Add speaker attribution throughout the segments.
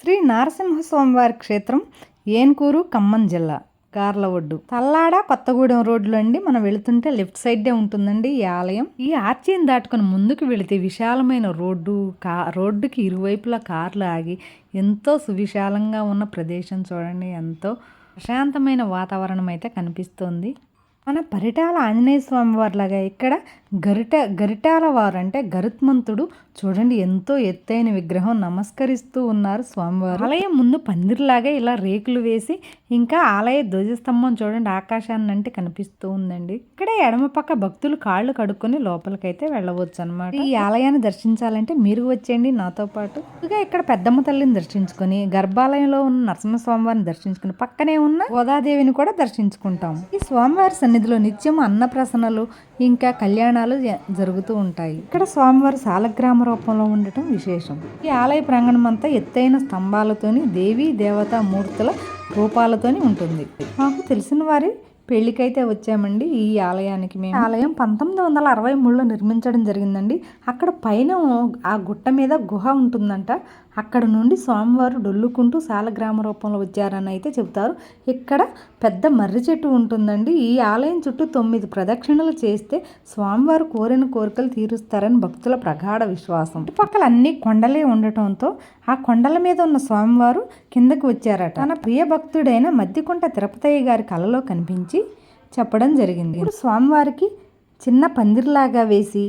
Speaker 1: శ్రీ నరసింహస్వామివారి క్షేత్రం ఏన్కూరు ఖమ్మం జిల్లా గార్లవొడ్డు. తల్లాడ కొత్తగూడెం రోడ్లు అండి. మనం వెళుతుంటే లెఫ్ట్ సైడే ఉంటుందండి ఈ ఆలయం. ఈ ఆర్చిని దాటుకొని ముందుకు వెళితే విశాలమైన రోడ్డు కా రోడ్డుకి ఇరువైపులా కార్లు ఆగి ఎంతో సువిశాలంగా ఉన్న ప్రదేశం చూడండి. ఎంతో ప్రశాంతమైన వాతావరణం అయితే కనిపిస్తోంది. మన పరిటాల ఆంజనేయ స్వామి వారిలాగా ఇక్కడ గరిట గరిటాల వారు అంటే గరుత్మంతుడు చూడండి ఎంతో ఎత్తైన విగ్రహం నమస్కరిస్తూ ఉన్నారు స్వామివారు. ఆలయం ముందు పందిరిలాగా ఇలా రేకులు వేసి ఇంకా ఆలయ ధ్వజస్తంభం చూడండి ఆకాశాన్ని అంటే కనిపిస్తూ ఉందండి. ఇక్కడ ఎడమ పక్క భక్తులు కాళ్ళు కడుక్కొని లోపలికైతే వెళ్ళవచ్చు అనమాట ఈ ఆలయాన్ని దర్శించాలంటే మీరు వచ్చేయండి నాతో పాటు. ఇంకా ఇక్కడ పెద్దమ్మ తల్లిని దర్శించుకొని గర్భాలయంలో ఉన్న నరసింహ వారిని దర్శించుకుని పక్కనే ఉన్న గోదాదేవిని కూడా దర్శించుకుంటాం ఈ స్వామివారి సన్నిధిలో నిత్యం అన్నప్రసనలు ఇంకా కళ్యాణాలు జ- జరుగుతూ ఉంటాయి. ఇక్కడ స్వామివారి సాలగ్రామ రూపంలో ఉండటం విశేషం. ఈ ఆలయ ప్రాంగణం అంతా ఎత్తైన స్తంభాలతోని దేవీ దేవతా మూర్తుల రూపాలతోని ఉంటుంది. మాకు తెలిసిన వారి పెళ్ళికైతే వచ్చామండి ఈ ఆలయానికి మేము. ఆలయం పంతొమ్మిది వందల అరవై మూడులో నిర్మించడం జరిగిందండి. అక్కడ పైన ఆ గుట్ట మీద గుహ ఉంటుందంట. అక్కడ నుండి స్వామివారు డొల్లుకుంటూ సాలగ్రామ రూపంలో వచ్చారని అయితే చెబుతారు. ఇక్కడ పెద్ద మర్రి చెట్టు ఉంటుందండి. ఈ ఆలయం చుట్టూ తొమ్మిది ప్రదక్షిణలు చేస్తే స్వామివారు కోరిన కోరికలు తీరుస్తారని భక్తుల ప్రగాఢ విశ్వాసం. చుట్టుపక్కల అన్ని కొండలే ఉండటంతో ఆ కొండల మీద ఉన్న స్వామివారు కిందకు వచ్చారట. తన ప్రియ భక్తుడైన మద్దికుంట తిరుపతయ్య గారి కలలో కనిపించి చెప్పడం జరిగింది. ఇప్పుడు స్వామివారికి చిన్న పందిరిలాగా వేసి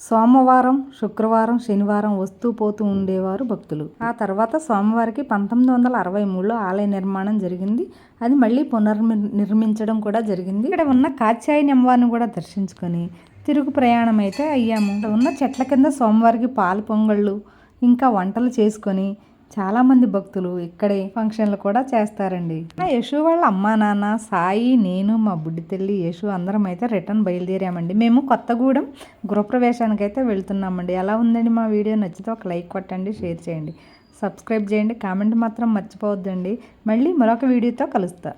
Speaker 1: సోమవారం శుక్రవారం శనివారం వస్తూ పోతూ ఉండేవారు భక్తులు. ఆ తర్వాత స్వామివారికి పంతొమ్మిది వందల అరవై మూడులో ఆలయ నిర్మాణం జరిగింది. అది మళ్ళీ పునర్నిర్మించడం కూడా జరిగింది. ఇక్కడ ఉన్న కాచాయని అమ్మవారిని కూడా దర్శించుకొని తిరుగు ప్రయాణం అయితే అయ్యాము. ఉన్న చెట్ల కింద స్వామివారికి పాలు పొంగళ్ళు ఇంకా వంటలు చేసుకొని చాలా మంది భక్తులు ఇక్కడే ఫంక్షన్లు కూడా చేస్తారండి. నా యశు వాళ్ళ అమ్మా నాన్న సాయి నేను మా బుడ్డి తల్లి యశు అందరం అయితే రిటర్న్ బయలుదేరామండి. మేము కొత్తగూడెం గృహప్రవేశానికి అయితే వెళ్తున్నామండి. ఎలా ఉందండి మా వీడియో? నచ్చితే ఒక లైక్ కొట్టండి షేర్ చేయండి. సబ్స్క్రైబ్ చేయండి. కామెంట్ మాత్రం మర్చిపోవద్దండి. మళ్ళీ మరొక వీడియోతో కలుస్తా.